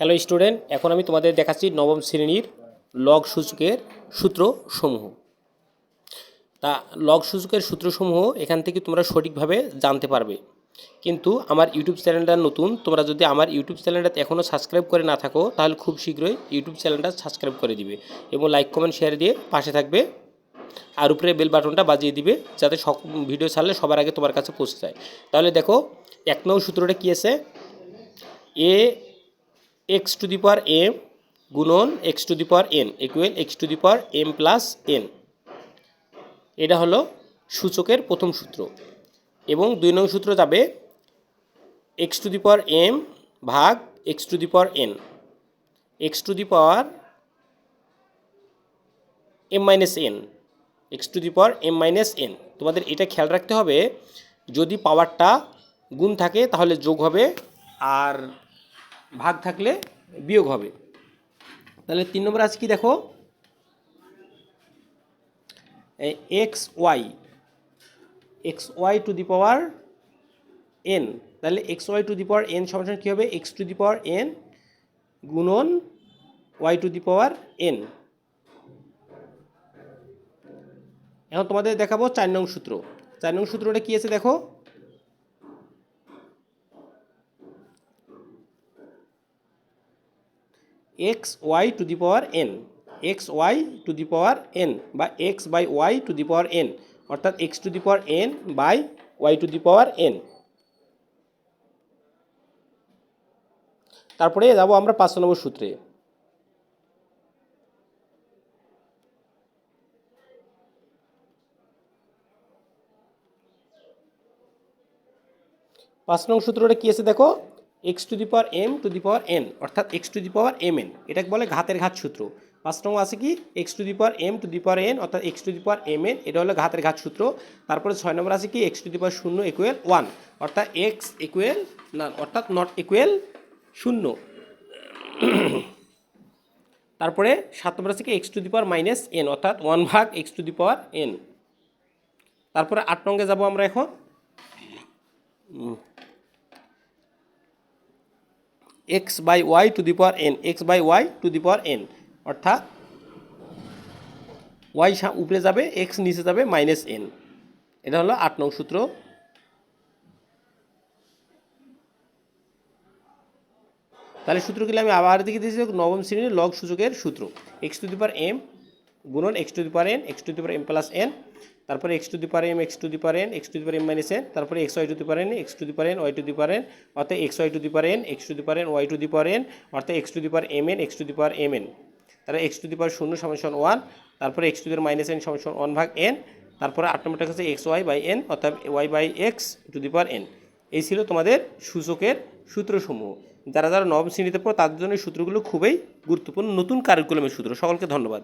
Hello student এখন আমি তোমাদের দেখাচ্ছি নবম শ্রেণির লগ সূচকের সূত্রসমূহ। তা লগ সূচকের সূত্রসমূহ এখান থেকে তোমরা সঠিকভাবে জানতে পারবে। কিন্তু আমার ইউটিউব চ্যানেলটা নতুন, তোমরা যদি আমার ইউটিউব চ্যানেলটা এখনও সাবস্ক্রাইব করে না থাকো, তাহলে খুব শীঘ্রই ইউটিউব চ্যানেলটা সাবস্ক্রাইব করে দিবে এবং লাইক কমেন্ট শেয়ার দিয়ে পাশে থাকবে। আর উপরে বেল বাটনটা বাজিয়ে দিবে যাতে সব ভিডিও ছাড়লে সবার আগে তোমার কাছে পৌঁছে যায়। তাহলে দেখো, এক নং সূত্রটা কী আছে? এ x to the power m গুণন x to the power n equal x to the power m plus n এটা হলো সূচকের প্রথম সূত্র। এবং দুই নং সূত্র যাবে x to the power m ভাগ x to the power n x to the power m minus n x to the power m minus n তোমাদের এটা খেয়াল রাখতে হবে, যদি পাওয়ারটা গুণ থাকে তাহলে যোগ হবে আর ভাগ থাকলে বিয়োগ হবে। তাহলে তিন নম্বর আছে কি দেখো? X y x y to the power n তাহলে x y to the power n সমান কী হবে? X to the power n গুণন y to the power n এখন তোমাদের দেখাবো চার নং সূত্র। চার নং সূত্রটা কী আছে দেখো? X y to the power n x y to the power n বা x by y to the power n অর্থাৎ x to the power n by y to the power n তারপরে যাব আমরা পাঁচ নম্বর সূত্রে। পাঁচ নং সূত্রটা কী আছে দেখো? X to the power m to the power n অর্থাৎ x to the power m n এটাকে বলে ঘাতের ঘাত সূত্র। পাঁচ নং আছে কি? X to the power m to the power n অর্থাৎ x to the power m n এটা হলো ঘাতের ঘাত সূত্র। তারপরে ছয় নম্বর আছে কি? এক্স টু দি পাওয়ার শূন্য ইকুয়েল ওয়ান অর্থাৎ এক্স ইকুয়েল না অর্থাৎ নট ইকুয়েল শূন্য। তারপরে সাত নম্বর আছে কি? X to the power minus n অর্থাৎ ওয়ান ভাগ x to the power n তারপরে আট নঙ্গে যাব আমরা এখন। X by y to the power n x by y to the power n অর্থাৎ ওয়াই উপরে যাবে এক্স নিচে যাবে মাইনাস এন এটা হলো আট নং সূত্র। তাহলে সূত্রগুলি আমি আবার দিকে দিয়েছি, নবম শ্রেণির লগ সূচকের সূত্র x to the power m গুণন x to the power n x to the power m plus n তারপরে x to the power m x to the power n x to the power m minus n তারপরে x y to the power n x to the power n y to the power n অর্থাৎ x y to the power n x to the power n y to the power n অর্থাৎ x to the power m n x to the power m n তাহলে x to the power শূন্য সমান one তারপরে x to the minus n সমান one ভাগ n তারপরে আট নম্বরটা হচ্ছে এক্স ওয়াই বাই এন অর্থাৎ y by x to the power n এই ছিল তোমাদের সূচকের সূত্রসমূহ যারা যারা নবম শ্রেণীতে পড়ো তাদের জন্য সূত্রগুলো খুবই গুরুত্বপূর্ণ নতুন কারিকুলামের সূত্র সকলকে ধন্যবাদ